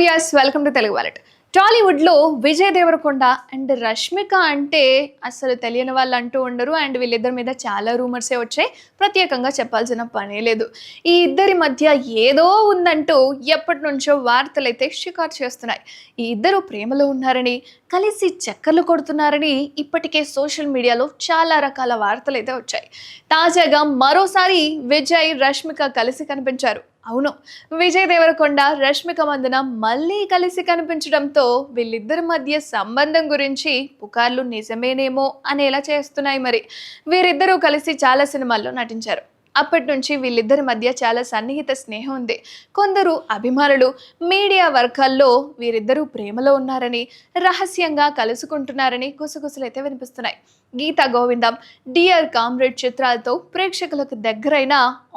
Vyas welcome to Telugu wallet టాలీవుడ్లో Vijay Devarakonda and Rashmika అంటే అసలు తెలియని వాళ్ళు అంటూ ఉండరు అండ్ వీళ్ళిద్దరి మీద చాలా రూమర్సే వచ్చాయి. ప్రత్యేకంగా చెప్పాల్సిన పనే లేదు. ఈ ఇద్దరి మధ్య ఏదో ఉందంటూ ఎప్పటి నుంచో వార్తలు అయితే షికారు చేస్తున్నాయి. ఈ ఇద్దరు ప్రేమలో ఉన్నారని కలిసి చక్కర్లు కొడుతున్నారని ఇప్పటికే సోషల్ మీడియాలో చాలా రకాల వార్తలు అయితే వచ్చాయి. తాజాగా మరోసారి విజయ్ రష్మిక కలిసి కనిపించారు. అవును. విజయ్ దేవరకొండ రష్మిక మందన మళ్ళీ కలిసి కనిపించడంతో వీళ్ళిద్దరి మధ్య సంబంధం గురించి పుకార్లు నిజమేనేమో అనేలా చేస్తున్నాయి మరి. వీరిద్దరూ కలిసి చాలా సినిమాల్లో నటించారు. అప్పటి నుంచి వీళ్ళిద్దరి మధ్య చాలా సన్నిహిత స్నేహం ఉంది. కొందరు అభిమానులు మీడియా వర్గాల్లో వీరిద్దరూ ప్రేమలో ఉన్నారని రహస్యంగా కలుసుకుంటున్నారని గుసగుసలైతే వినిపిస్తున్నాయి. గీతా గోవిందం డియర్ కామ్రేడ్ చిత్రాలతో ప్రేక్షకులకు దగ్గరైన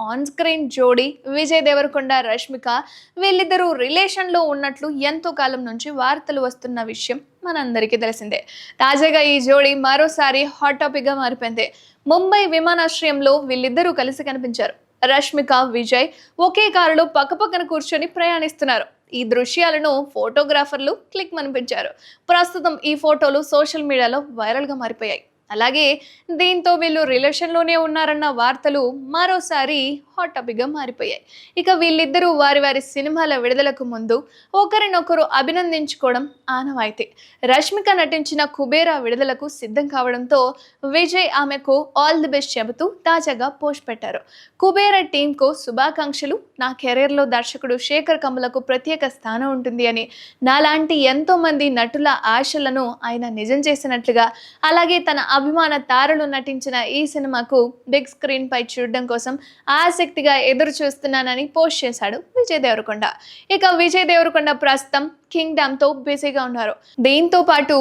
ఆన్ స్క్రీన్ జోడీ విజయ్ దేవరకొండ రష్మిక వీళ్ళిద్దరూ రిలేషన్లో ఉన్నట్లు ఎంతో కాలం నుంచి వార్తలు వస్తున్న విషయం మనందరికీ తెలిసిందే. తాజాగా ఈ జోడీ మరోసారి హాట్ టాపిక్గా మారిపోయింది. ముంబై విమానాశ్రయంలో వీళ్ళిద్దరూ కలిసి కనిపించారు. రష్మిక విజయ్ ఒకే కారులో పక్కపక్కన కూర్చొని ప్రయాణిస్తున్నారు. ఈ దృశ్యాలను ఫోటోగ్రాఫర్లు క్లిక్ మనిపించారు. ప్రస్తుతం ఈ ఫోటోలు సోషల్ మీడియాలో వైరల్గా మారిపోయాయి. అలాగే దీంతో వీళ్ళు రిలేషన్లోనే ఉన్నారన్న వార్తలు మరోసారి హాట్ టాపిక్గా మారిపోయాయి. ఇక వీళ్ళిద్దరూ వారి వారి సినిమాల విడుదలకు ముందు ఒకరినొకరు అభినందించుకోవడం ఆనవాయితీ. రష్మిక నటించిన కుబేరా విడుదలకు సిద్ధం కావడంతో విజయ్ ఆమెకు ఆల్ ది బెస్ట్ చెబుతూ తాజాగా పోస్ట్ పెట్టారు. కుబేరా టీంకు శుభాకాంక్షలు. నా కెరీర్లో దర్శకుడు శేఖర్ కమలకు ప్రత్యేక స్థానం ఉంటుంది అని నాలాంటి ఎంతో మంది నటుల ఆశలను ఆయన నిజం చేసినట్లుగా అలాగే తన అభిమాన తారలు నటించిన ఈ సినిమాకు బిగ్ స్క్రీన్ పై చూడడం కోసం ఆసక్తిగా ఎదురు చూస్తున్నానని పోస్ట్ చేశాడు విజయ్ దేవరకొండ. ఇక విజయ్ దేవరకొండ ప్రస్తుతం కింగ్డమ్తో బిజీగా ఉన్నారు. దీంతో పాటు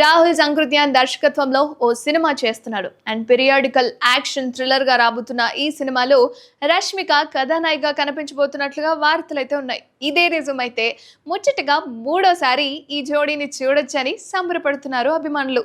రాహుల్ సంకృత్యాన్ దర్శకత్వంలో ఓ సినిమా చేస్తున్నాడు. అండ్ పీరియాడికల్ యాక్షన్ థ్రిల్లర్గా రాబోతున్న ఈ సినిమాలో రష్మిక కథానాయిగా కనిపించబోతున్నట్లుగా వార్తలైతే ఉన్నాయి. ఇదే నిజం అయితే ముచ్చటగా మూడోసారి ఈ జోడీని చూడొచ్చని సంబరపడుతున్నారు అభిమానులు.